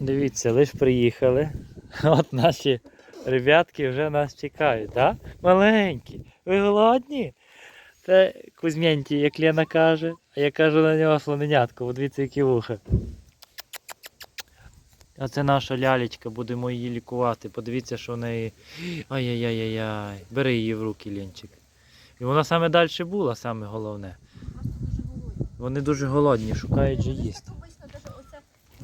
Дивіться, лиш приїхали. От наші ребятки вже нас чекають, да? Маленькі. Ви голодні? Це Кузьмянті, як Лена каже, а я кажу на нього слоненятко, бо дивіться, які вуха. А це наша лялечка, будемо її лікувати. Подивіться, що в неї. Ай-яй-яй-яй. Бери її в руки, Ленчик. І вона саме далі була, саме головне. Вони дуже голодні, шукають же їсти.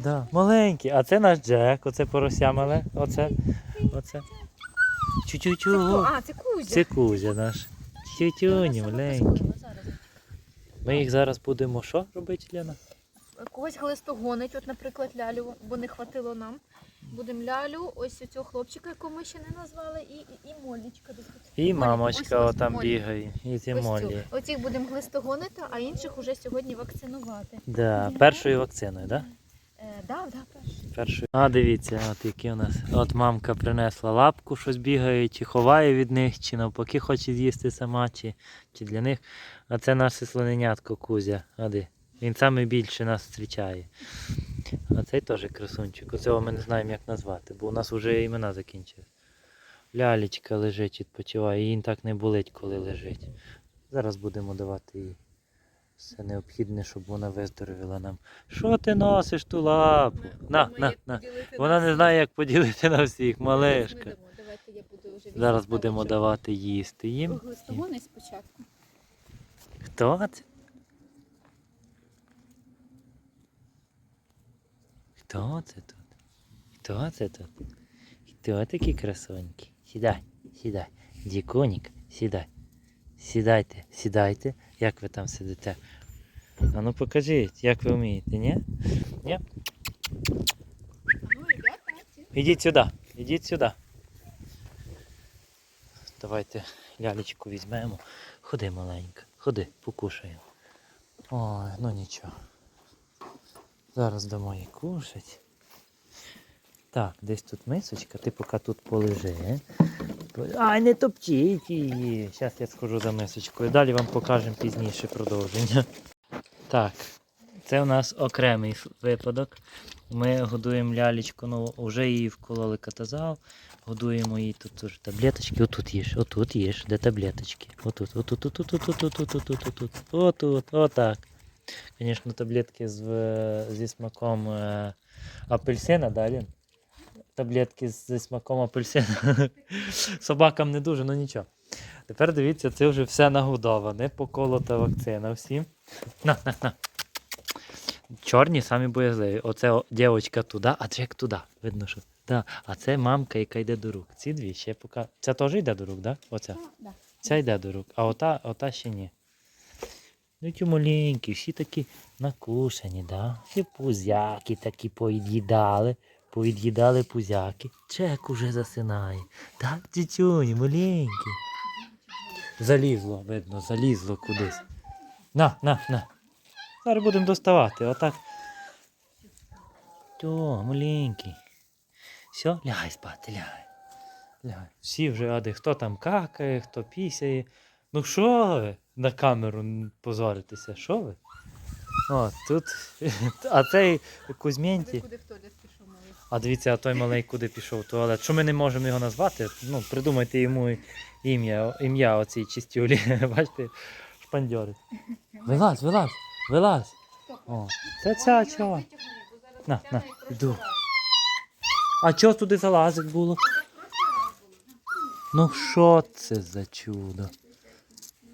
Да, маленькі. А це наш Джек, оце порося мале. Оце. Оце. Чу-чу-чу. А, це Кузя. Це Кузя наш. Тютюні, маленькі. Ми їх зараз будемо що робити, Лена? Когось глистогонить, от, наприклад, лялю, бо не хватило нам. Будемо лялю, ось цього хлопчика, якого ми ще не назвали, і, і, і Молічка. І мамочка ось, ось, отам Молі. бігає. І ці Ось цю. молі. Оцих будемо глистогонити, а інших уже сьогодні вакцинувати. Да, першою вакциною, так? Да? Е, да, да, перший. А дивіться, от які у нас. От мамка принесла лапку, щось бігає, чи ховає від них, чи навпаки хоче з'їсти сама, чи, чи для них. А це наше слоненятко Кузя. Ади. Він саме більше нас зустрічає. А цей теж красунчик. Оцього ми не знаємо, як назвати, бо у нас вже імена закінчились. Лялечка лежить, відпочиває, їй так не болить, коли лежить. Зараз будемо давати їй все необхідне, щоб вона виздоровіла нам. Що ти носиш ту лапу? На, на, на. Вона не знає, як поділити на всіх, вже Зараз будемо давати їсти їм. Глистогони спочатку. Хто це? Хто це тут? Хто це тут? Хто такі красонькі? Сідай, сідай. Діконік, сідай. Сідайте, сідайте. Як ви там сидите? А ну покажіть, як ви вмієте, ні? Ні? Ідіть сюди, ідіть сюди. Давайте лялечку візьмемо. Ходи маленька, ходи, покушаємо. Ой, ну нічого. Зараз дамо їй кушать. Так, десь тут мисочка, ти поки тут полежи. Ай, не топчіть її. Зараз я схожу за мисочкою. Далі вам покажемо пізніше продовження. Так, це у нас окремий випадок. Ми годуємо лялечку, ну вже її вкололи катазал, годуємо її тут теж таблеточки. Отут їж, отут їж, де таблеточки. Отут, отут, отут, отут, отут, отут, отут, отут, отак. Звісно, таблетки з, зі смаком е, апельсина, далі. Таблетки з- зі смаком апельсина. Собакам не дуже, ну нічого. Тепер дивіться, це вже все нагодоване, поколота вакцина всім. На, на, на. Чорні самі боязливі. Оце дівчинка туди, а Джек туди. Видно, що. Да. А це мамка, яка йде до рук. Ці дві ще поки. Ця теж йде до рук, да? Оця. Да. Ця йде до рук, а ота, ота ще ні. Ну ті маленькі, всі такі накушані, да? Всі пузяки такі поїдали. Поїд'їдали пузяки. Чек уже засинає. Так, дітюні, маленькі. Залізло, видно, залізло кудись. На, на, на. Зараз будемо доставати. Отак. То, маленький. Все, лягай спати, лягай. Лягай. Всі вже, а де хто там какає, хто пісяє. Ну що ви на камеру позоритеся? Що ви? О, тут. А цей Кузьменті. А дивіться, а той малий куди пішов в туалет. Що ми не можемо його назвати? Ну, придумайте йому ім'я, ім'я оцій чистюлі. Бачите, шпандьори. Вилазь, вилазь, вилазь. О, це ця чого? На, на, йду. А чого туди залазить було? Ну що це за чудо?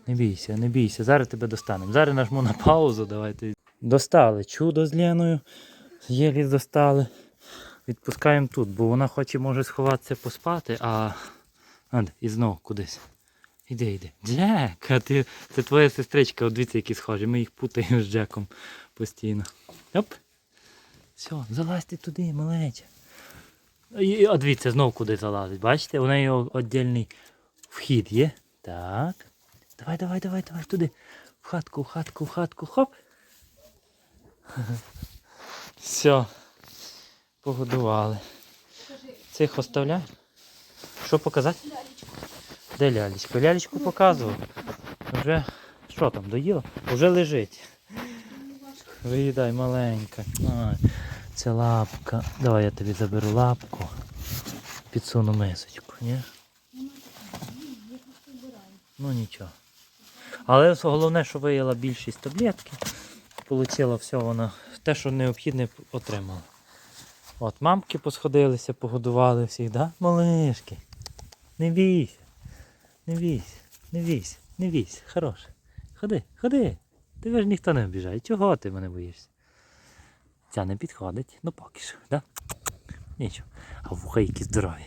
Не бійся, не бійся, зараз тебе достанемо. Зараз нажму на паузу, давайте. Достали чудо з Леною. Єлі достали. Відпускаємо тут, бо вона хоче може сховатися поспати, а. І знов кудись. Іди, іди. Джек, а ти, це твоя сестричка, от дивіться, які схожі. Ми їх путаємо з Джеком постійно. Оп. Все, залазьте туди, малеча. І, а дивіться, знов куди залазить. Бачите, у неї віддільний вхід є. Так. Давай, давай, давай, давай туди. В хатку, в хатку, в хатку, хоп. Все. Погодували. Цих оставляй. Що показати? Де лялечка? Лялечку показував. Вже що там, доїла? Вже лежить. Виїдай маленька. Ай. Це лапка. Давай я тобі заберу лапку. Підсуну мисочку, ні? Ну нічого. Але головне, що виїла більшість таблетки. Получила все вона. Те, що необхідне, отримала. От, мамки посходилися, погодували всіх, да? Малишки. Не бійся. Не бійся, не бійся, не бійся. Хороше. Ходи, ходи. Тебе ж ніхто не обіжає. Чого ти мене боїшся? Ця не підходить, ну поки що, да? Нічого. А вуха які здорові.